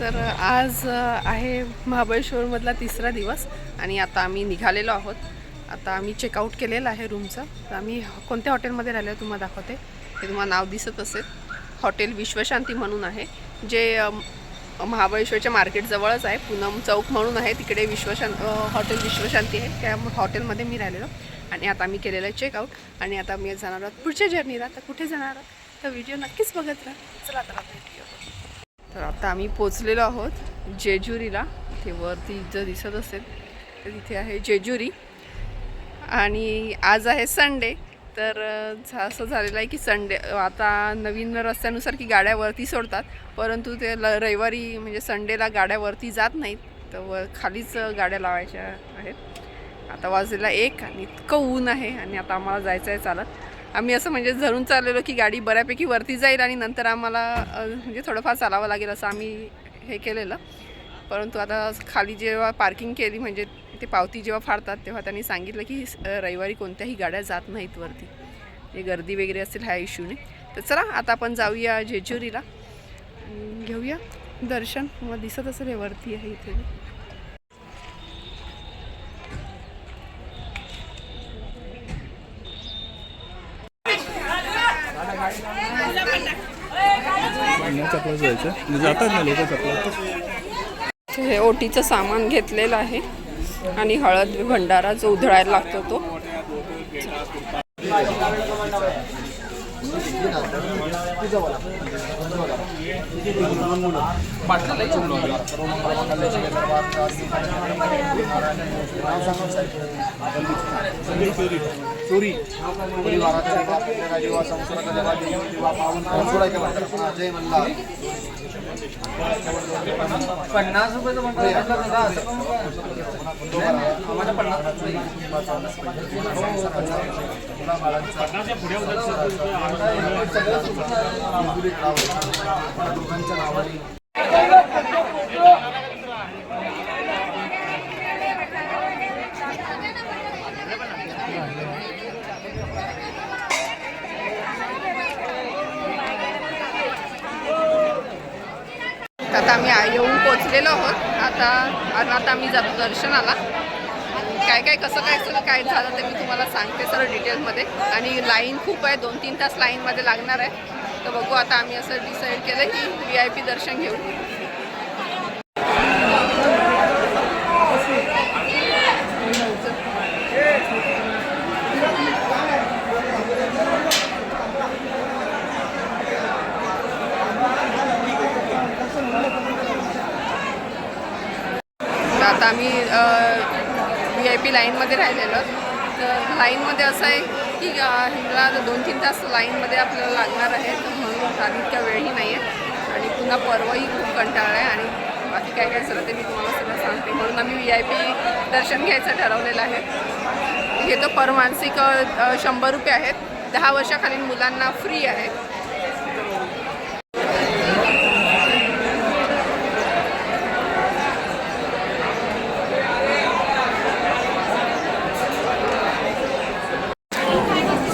तर आज आहे महाबळेश्वरमधला तिसरा दिवस आणि आता आम्ही निघालेलो आहोत. आता आम्ही चेकआउट केलेलं आहे रूमचं तर आम्ही कोणत्या हॉटेलमध्ये राहिलो आहे तुम्हाला दाखवते. हे तुम्हाला नाव दिसत असेल. हॉटेल विश्वशांती म्हणून आहे. जे महाबळेश्वरच्या मार्केटजवळच आहे. पूनम चौक म्हणून आहे. तिकडे विश्वशांत हॉटेल विश्वशांती आहे. त्या हॉटेलमध्ये मी राहिलेलो. आणि आता आम्ही केलेलं आहे चेकआउट आणि आता आम्ही जाणार आहोत पुढच्या जर्नीला तर कुठे जाणार आहोत? तर व्हिडिओ नक्कीच बघत राहा. चला तर आपण व्हिडिओ तर आता आम्ही पोचलेलो आहोत जेजुरीला. ते वरती जर दिसत असेल तर तिथे आहे जेजुरी. आणि आज आहे संडे तर झा- असं झालेलं आहे की संडे आता नवीन रस्त्यानुसार की गाड्या वरती सोडतात परंतु ते ल रविवारी म्हणजे संडेला गाड्या वरती जात नाहीत तर व खालीच गाड्या लावायच्या आहेत. आता वाजलेला एक आणि इतकं ऊन आहे आणि आता आम्हाला जायचं आहे चालत. आम्ही असं म्हणजे धरून चाललेलो की गाडी बऱ्यापैकी वरती जाईल आणि नंतर आम्हाला म्हणजे थोडंफार चालावं लागेल असं आम्ही हे केलेलं. परंतु आता खाली जेव्हा पार्किंग केली म्हणजे ते पावती जेव्हा फाडतात तेव्हा त्यांनी सांगितलं की रविवारी कोणत्याही गाड्या जात नाहीत वरती. जे गर्दी वगैरे असेल ह्या इश्यूने तर चला आता आपण जाऊया जेजुरीला. आणि घेऊया दर्शन. मग दिसत असेल हे वरती आहे इथे. चपला जायचं म्हणजे जातात ना लोक चपला. हे ओटीचं सामान घेतलेलं आहे आणि हळद भंडारा जो उधळायला लागतो तो. चोरी. परिवाराचा जेव्हा आपल्याला जेव्हा संसाराचा जेव्हा देव जेव्हा पावन पावन सोडायचं म्हणतात? पुन्हा दोघांच्या नावाने आता आम्ही येऊन पोचलेलो आहोत. आता आता आम्ही जातो दर्शनाला. काय काय कसं काय सगळं काय झालं ते मी तुम्हाला सांगते सर डिटेलमध्ये आणि लाईन खूप आहे दोन तीन तास लाईनमध्ये लागणार आहे. तर बघू आता आम्ही असं डिसाईड केलं की व्ही आय पी दर्शन घेऊ तर आता आम्ही आम्ही लाईनमध्ये राहिलेलो तर लाईनमध्ये असं आहे की अ, ह्याला दोन तीन तास लाईनमध्ये आपल्याला लागणार आहे. तर म्हणून आधी वेळही नाही आहे. आणि पुन्हा परवाही खूप कंटाळा आहे आणि बाकी काय काय झालं ते मी तुम्हाला सगळं सांगते. म्हणून आम्ही व्ही आय पी दर्शन घ्यायचं ठरवलेलं आहे. हे तर पर मानसिक शंभर रुपये आहेत. दहा वर्षाखालील मुलांना फ्री आहे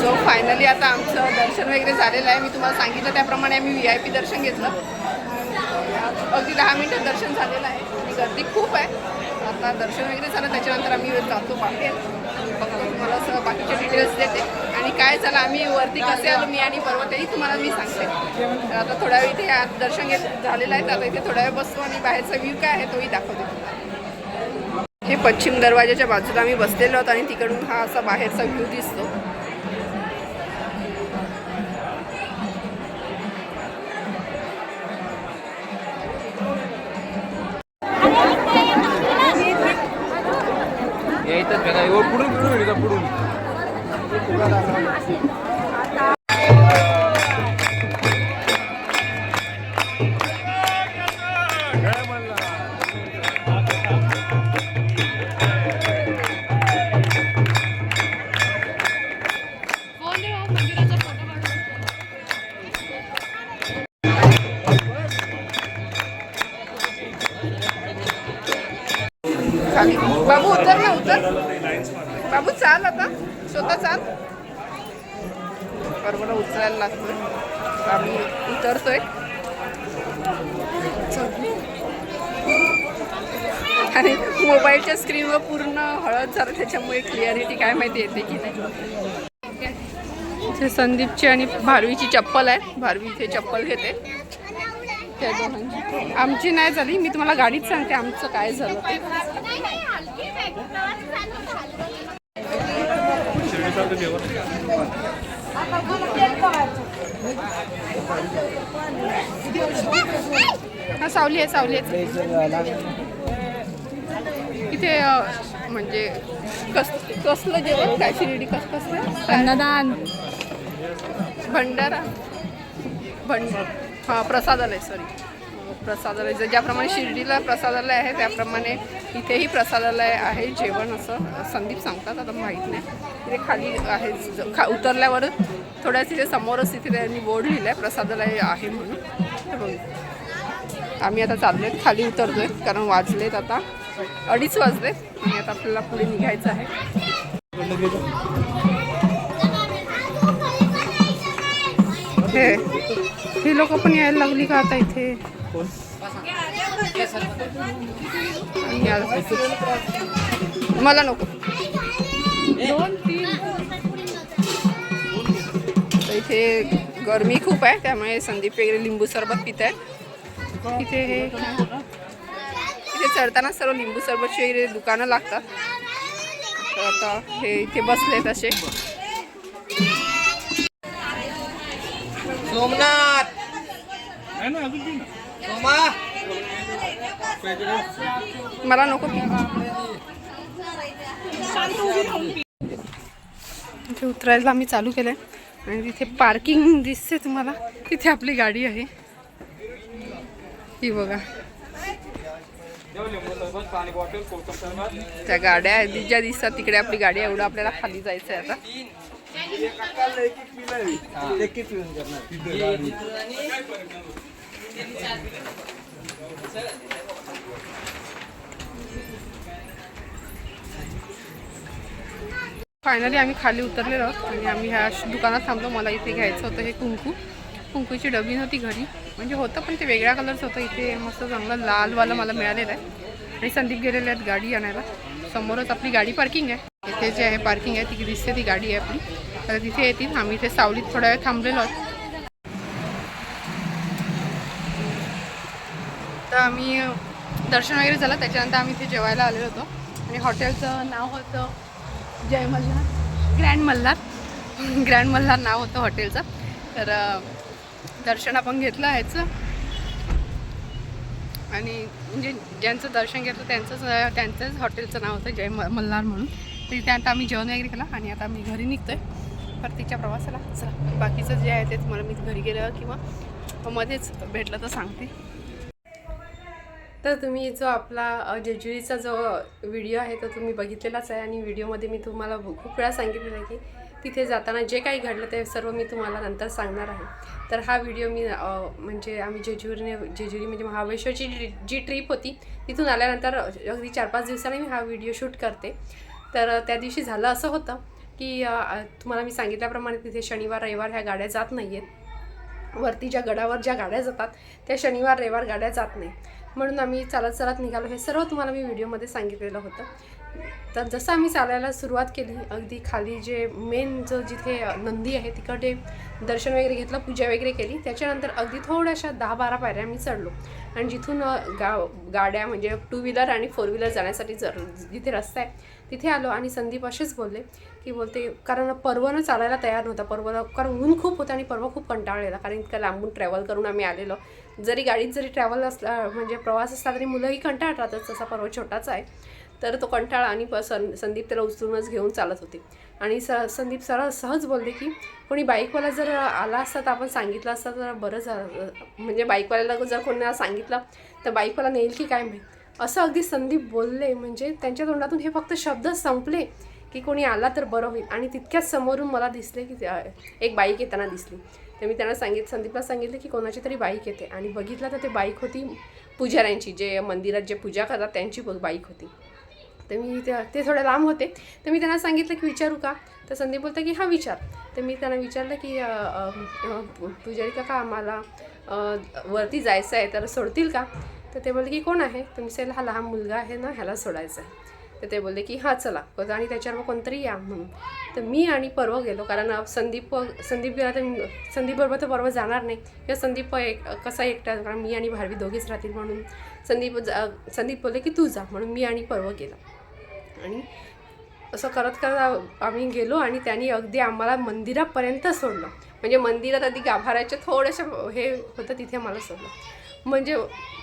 सो फायनली आता आमचं दर्शन वगैरे झालेलं आहे. मी तुम्हाला सांगितलं त्याप्रमाणे आम्ही व्ही आय पी दर्शन घेतलं. अगदी दहा मिनटं दर्शन झालेलं आहे. आणि गर्दी खूप आहे. आता दर्शन वगैरे झालं त्याच्यानंतर आम्ही जातो बाहेर फक्त तुम्हाला असं बाकीचे डिटेल्स देते. आणि काय झालं आम्ही वरती कसे आलो मी आणि पर्वतही तुम्हाला मी सांगते. तर आता थोड्या वेळ इथे आत दर्शन घेत झालेलं आहे. तर आता इथे थोड्या वेळ बसतो आणि बाहेरचा व्ह्यू काय आहे तोही दाखवते तुम्हाला. हे पश्चिम दरवाजाच्या बाजूला आम्ही बसलेलो आहोत आणि तिकडून हा असा बाहेरचा व्ह्यू दिसतो. बाबू उतर ना उतर. बाबू चाल आता. स्वतः चाल. बरोबर उचलायला लागतोय. आम्ही उतरतोय. आणि मोबाईलच्या स्क्रीनवर पूर्ण हळद झालं त्याच्यामुळे क्लिअरिटी काय माहिती येते की नाही. इथे संदीपची आणि भारवीची चप्पल आहे. भारवी इथे चप्पल घेते. त्या दोघांची. आमची नाही झाली. मी तुम्हाला गाडीच सांगते आमचं काय झालं ते. हा सावली आहे सावली आहे. इथे म्हणजे कस कसलं जेवण? काय शिर्डी कस कसलं? अन्नदान. भंडारा? भंड हां प्रसादालय सॉरी प्रसादालय ज्याप्रमाणे शिर्डीला प्रसादालय आहे त्याप्रमाणे इथेही प्रसादालय आहे जेवण असं संदीप सांगतात आता माहीत नाही. तिथे खाली आहे खा उतरल्यावर थोड्याच तिथे समोरच तिथे त्यांनी बोर्ड लिहिलं आहे प्रसादालय आहे म्हणून. आम्ही आता चाललोय खाली उतरतो आहे कारण वाजलेत आता. अडीच वाजलेत आणि आता आपल्याला पुढे निघायचं आहे. हे ही लोक पण यायला लागली का आता इथे? कोण? मला नको. दोन तीन. तर इथे गरमी खूप आहे त्यामुळे संदीप वगैरे लिंबू सरबत पित आहे इथे हे इथे चढताना सर्व लिंबू सरबतची वगैरे दुकानं लागतात. तर आता हे इथे बसलेत असे. सोमनाथ! सोमा! मला नको इथे उतरायला आम्ही चालू केलंय. आणि तिथे पार्किंग दिसते तुम्हाला. तिथे आपली गाडी आहे. ही बघा. त्या गाड्या ज्या दिसतात तिकडे आपली गाडी एवढं आपल्याला खाली जायचं आहे आता. फायनली आम्ही खाली उतरलेलो आहोत आणि आम्ही ह्या दुकानात थांबलो. मला इथे घ्यायचं होतं हे कुंकू. कुंकूची डबी नव्हती घरी. म्हणजे होतं पण ते वेगळ्या कलरचं होतं. इथे मस्त चांगलं लालवालं मला मिळालेलं आहे. आणि संदीप गेलेले आहेत गाडी आणायला. समोरच आपली गाडी पार्किंग आहे. इथे जे आहे पार्किंग आहे ती दिसते ती गाडी आहे आपली. तर तिथे येतील. आम्ही इथे सावलीत थोड्या वेळ थांबलेलो आहोत. तर आम्ही दर्शन वगैरे झालं. त्याच्यानंतर आम्ही इथे जेवायला आलेलो होतो. आणि हॉटेलचं नाव होतं जय मल्हार. ग्रँड मल्हार. ग्रँड मल्हार नाव होतं हॉटेलचं. तर दर्शन आपण घेतलं ह्याचं आणि म्हणजे ज्यांचं दर्शन घेतलं त्यांचंच त्यांचंच हॉटेलचं नाव होतं जय म मल्हार म्हणून. तर इथे आता आम्ही जेवण वगैरे केलं आणि आता मी घरी निघतो आहे परतीच्या प्रवासाला चला. बाकीचं जे आहे ते तुम्हाला मी घरी गेलं किंवा मध्येच भेटलं तर सांगते. तर तुम्ही जो आपला जेजुरीचा जो व्हिडिओ आहे तो तुम्ही बघितलेलाच आहे आणि व्हिडिओमध्ये मी तुम्हाला खूप वेळा सांगितलेलं आहे की तिथे जाताना जे काही घडलं ते सर्व मी तुम्हाला नंतर सांगणार आहे. तर हा व्हिडिओ मी म्हणजे आम्ही जेजुरीने जेजुरी म्हणजे महाबळेश्वरची जी जी ट्रिप होती तिथून आल्यानंतर अगदी चार पाच दिवसांनी मी हा व्हिडिओ शूट करते. तर त्या दिवशी झालं असं होतं की तुम्हाला मी सांगितल्याप्रमाणे तिथे शनिवार रविवार ह्या गाड्या जात नाही आहेत वरती ज्या गडावर ज्या गाड्या जातात त्या शनिवार रविवार गाड्या जात नाही. म्हणून आम्ही चालत चालत निघालो. हे सर्व तुम्हाला मी व्हिडिओमध्ये सांगितलेलं होतं. तर जसं आम्ही चालायला सुरुवात केली अगदी खाली जे मेन जो जिथे नंदी आहे तिकडे दर्शन वगैरे घेतलं पूजा वगैरे केली. त्याच्यानंतर अगदी थोड्याशा दहा बारा पायऱ्या आम्ही चढलो. आणि जिथून गा गाड्या म्हणजे टू व्हीलर आणि फोर व्हीलर जाण्यासाठी जर जिथे रस्ता आहे तिथे आलो आणि संदीप असेच बोलले की बोलते कारण पर्वनं चालायला तयार नव्हता. पर्व कारण ऊन खूप होतं आणि परवा खूप कंटाळलेला. कारण इतकं लांबून ट्रॅव्हल करून आम्ही आलेलो. जरी गाडीत जरी ट्रॅव्हल असला म्हणजे प्रवास असला तरी मुलंही कंटाळत राहतात. तसा पर्व छोटाच आहे तर तो कंटाळा आणि प सं संदीप त्याला उचलूनच घेऊन चालत होते. आणि स संदीप सरळ सहज बोलले की कोणी बाईकवाला जर आला असता तर आपण सांगितलं असतं तर बरं झालं. म्हणजे बाईकवाल्याला जर कोणाला सांगितलं तर बाईकवाला नेईल की काय माहीत? असं अगदी संदीप बोलले म्हणजे त्यांच्या तोंडातून हे फक्त शब्द संपले की कोणी आला तर बरं होईल. आणि तितक्याच समोरून मला दिसले की एक बाईक येताना दिसली. तर मी त्यांना सांगित संदीपला सांगितलं की कोणाची तरी बाईक येते. आणि बघितलं तर ते बाईक होती पुजाऱ्यांची जे मंदिरात जे पूजा करतात त्यांची बाईक होती. तर मी ते ते थोडे लांब होते. तर मी त्यांना सांगितलं की विचारू का? तर संदीप बोलतं की हा विचार. तर मी त्यांना विचारलं की पुजारी काका आम्हाला वरती जायचं आहे तर सोडतील का? तर ते बोलले की कोण आहे? तर मी हा लहान मुलगा आहे ना ह्याला सोडायचं आहे. तर ते बोलले की हां चला. आणि त्याच्यावर मग कोणतरी या म्हणून. तर मी आणि पर्व गेलो कारण संदीप संदीप गेला तर संदीप बरोबर तर पर्व जाणार नाही. किंवा संदीप एक कसा एकटा कारण मी आणि भारवी दोघीच राहतील म्हणून. संदीप जा संदीप बोलले की तू जा. म्हणून मी आणि पर्व गेला. आणि असं करत करत आम्ही गेलो आणि त्यांनी अगदी आम्हाला मंदिरापर्यंत सोडलं. म्हणजे मंदिरात आधी गाभाऱ्याच्या थोडंसं हे होतं तिथे आम्हाला सोडलं. म्हणजे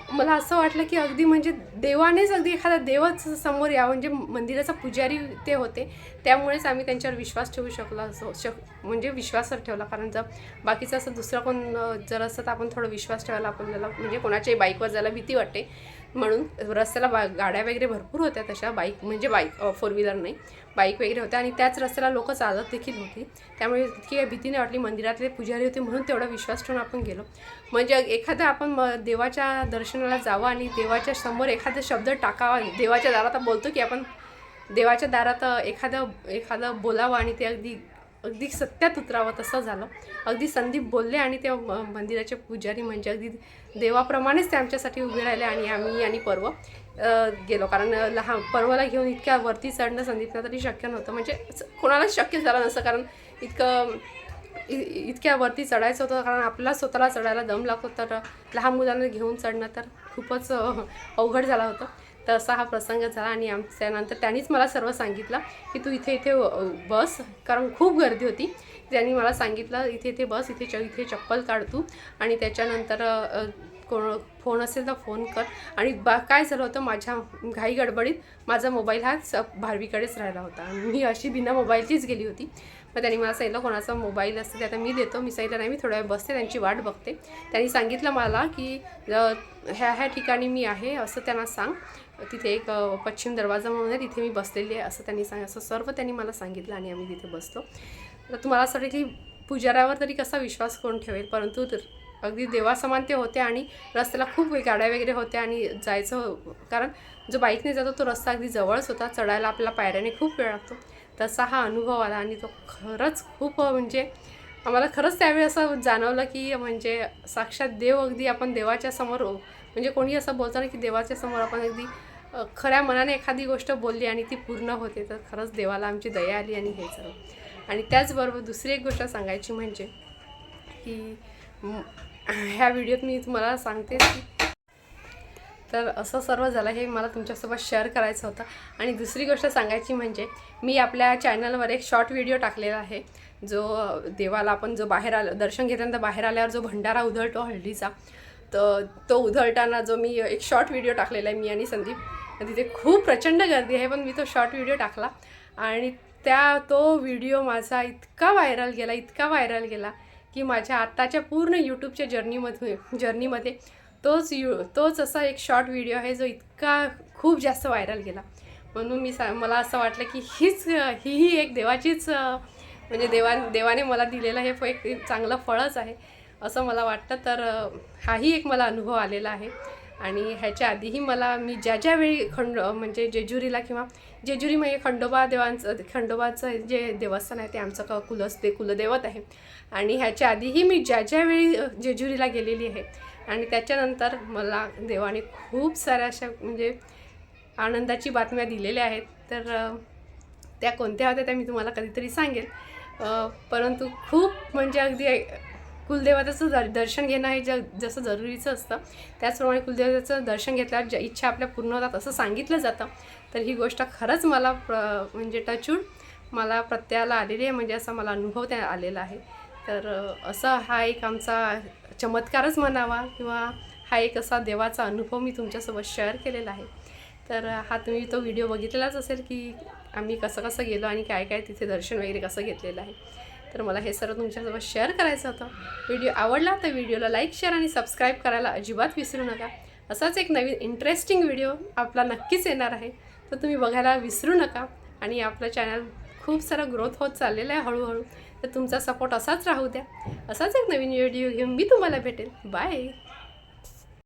मला असं वाटलं की अगदी म्हणजे देवानेच अगदी एखादा देवच समोर या म्हणजे मंदिराचा पुजारी ते होते त्यामुळेच आम्ही त्यांच्यावर विश्वास ठेवू शकलो असं शक म्हणजे विश्वासवर ठेवला. कारण जर बाकीचं असं दुसरं कोण जर असं तर आपण थोडं विश्वास ठेवायला आपल्याला म्हणजे कोणाच्याही बाईकवर जायला भीती वाटते. म्हणून रस्त्याला बा गाड्या वगैरे भरपूर होत्या तशा बाईक म्हणजे बाईक फोर व्हीलर नाही बाईक वगैरे होत्या. आणि त्याच रस्त्याला लोक चालत देखील होती. त्यामुळे इतकी भीतीने भीती नाही वाटली. मंदिरातले पुजारी होते म्हणून तेवढा विश्वास ठेवून आपण गेलो. म्हणजे एखादं आपण म देवाच्या दर्शन दर्शनाला जावं आणि देवाच्या समोर एखादा शब्द टाकावा. देवाच्या दारात बोलतो की आपण देवाच्या दारात एखादं एखादं बोलावं आणि ते अगदी अगदी सत्यात उतरावं तसं झालं. अगदी संदीप बोलले आणि त्या मंदिराचे पुजारी म्हणजे अगदी देवाप्रमाणेच ते आमच्यासाठी उभे राहिले आणि आम्ही आणि पर्व गेलो. कारण लहान पर्वला घेऊन इतक्या वरती चढणं संदीपला तरी शक्य नव्हतं. म्हणजे कोणालाच शक्य झालं नसतं. कारण इतकं इ- इतक्या वरती चढायचं होतं कारण आपल्याला स्वतःला चढायला दम लागतो. तर लहान मुलांना घेऊन चढणं तर खूपच अवघड झाला होता. तर असा हा प्रसंग झाला आणि आमच्यानंतर त्यांनीच मला सर्व सांगितलं की तू इथे इथे बस कारण खूप गर्दी होती. त्यांनी मला सांगितलं इथे इथे बस इथे च इथे चप्पल काढ तू आणि त्याच्यानंतर कोण फोन असेल तर फोन कर. आणि बा काय झालं होतं माझ्या घाई गडबडीत माझा मोबाईल हा स भारवीकडेच राहिला होता. मी अशी बिना मोबाईलचीच गेली होती. मग त्यांनी मला सांगितलं कोणाचा मोबाईल असतं ते आता मी देतो मी सांगितलं नाही मी थोड्या वेळ बसते त्यांची वाट बघते. त्यांनी सांगितलं मला की ह्या ह्या ठिकाणी मी आहे असं त्यांना सांग. तिथे एक पश्चिम दरवाजा म्हणून आहे तिथे मी बसलेली आहे असं त्यांनी सांग असं सर्व त्यांनी मला सांगितलं आणि आम्ही तिथे बसलो. तर तुम्हाला असं वाटतं की पुजाऱ्यावर तरी कसा विश्वास कोण ठेवेल? परंतु तर अगदी देवासमान ते होते आणि रस्त्याला खूप गाड्या वगैरे होत्या आणि जायचं कारण जो बाईकने जातो तो रस्ता अगदी जवळच होता. चढायला आपल्याला पायऱ्याने खूप वेळ लागतो. तसा हा अनुभव आला आणि तो खरंच खूप म्हणजे आम्हाला खरंच त्यावेळी असं जाणवलं की म्हणजे साक्षात देव अगदी आपण देवाच्या समोर म्हणजे कोणी असं बोलताना की देवाच्या समोर आपण अगदी खऱ्या मनाने एखादी गोष्ट बोलली आणि ती पूर्ण होते तर खरंच देवाला आमची दया आली आणि हे सर्व आणि त्याचबरोबर दुसरी एक गोष्ट सांगायची म्हणजे की ह्या व्हिडिओत मी तुम्हाला सांगते की तर असं सर्व झालं हे मला तुमच्यासोबत शेअर करायचं होतं. आणि दुसरी गोष्ट सांगायची म्हणजे मी आपल्या चॅनलवर एक शॉर्ट व्हिडिओ टाकलेला आहे. जो देवाला आपण जो बाहेर आलं दर्शन घेतल्यानंतर बाहेर आल्यावर जो भंडारा उधळतो हळदीचा तर तो उधळताना जो मी एक शॉर्ट व्हिडिओ टाकलेला आहे मी आणि संदीप. तिथे खूप प्रचंड गर्दी आहे पण मी तो शॉर्ट व्हिडिओ टाकला. आणि त्या तो व्हिडिओ माझा इतका व्हायरल गेला इतका व्हायरल गेला की माझ्या आत्ताच्या पूर्ण यूट्यूबच्या जर्नीमध्ये जर्नीमध्ये तोच यू तोच असा एक शॉर्ट व्हिडिओ आहे जो इतका खूप जास्त व्हायरल गेला. म्हणून मी सा मला असं वाटलं की हीच हीही एक देवाचीच म्हणजे देवा देवाने मला दिलेलं हे फ- एक चांगलं फळच आहे असं मला वाटतं. तर हाही एक मला अनुभव आलेला आहे. आणि ह्याच्या आधीही मला मी ज्या ज्या वेळी खंड म्हणजे जेजुरीला किंवा जेजुरी म्हणजे खंडोबा देवांचं खंडोबाचं जे देवस्थान आहे ते आमचं क कुलस ते कुलदैवत आहे. आणि ह्याच्या आधीही मी ज्या ज्या वेळी जेजुरीला गेलेली आहे आणि त्याच्यानंतर मला देवाने खूप साऱ्या अशा म्हणजे आनंदाची बातम्या दिलेल्या आहेत. तर त्या कोणत्या होत्या त्या मी तुम्हाला कधीतरी सांगेल परंतु खूप म्हणजे अगदी कुलदेवाचं कुलदेवताचं दर दर्शन घेणं हे ज जसं जरुरीचं असतं त्याचप्रमाणे कुलदेवताचं दर्शन घेतल्यावर ज्या इच्छा आपल्या पूर्ण होतात असं सांगितलं जातं. तर ही गोष्ट खरंच मला प्र म्हणजे टचून मला प्रत्ययाला आलेली आहे म्हणजे असा मला अनुभव त्या आलेला आहे. तर असं असा हा एक आमचा चमत्कारच म्हणावा किंवा हा एक असा देवाचा अनुभव मी तुमच्यासोबत शेअर केलेला आहे. तर हा तुम्ही तो व्हिडिओ बघितलेलाच असेल की आम्ही कसं कसं गेलो आणि काय काय तिथे दर्शन वगैरे कसं घेतलेलं आहे. तर मला हे सर्व तुमच्यासोबत शेअर करायचं होतं. व्हिडिओ आवडला तर व्हिडिओला लाईक शेअर आणि सबस्क्राईब करायला अजिबात विसरू नका. असाच एक नवीन इंटरेस्टिंग व्हिडिओ आपला नक्कीच येणार आहे. तर तुम्ही बघायला विसरू नका आणि आपलं चॅनल खूप सारा ग्रोथ होत चाललेलं आहे हळूहळू. तर तुमचा सपोर्ट असाच राहू द्या. असाच एक नवीन व्हिडिओ घेऊन मी तुम्हाला भेटेल बाय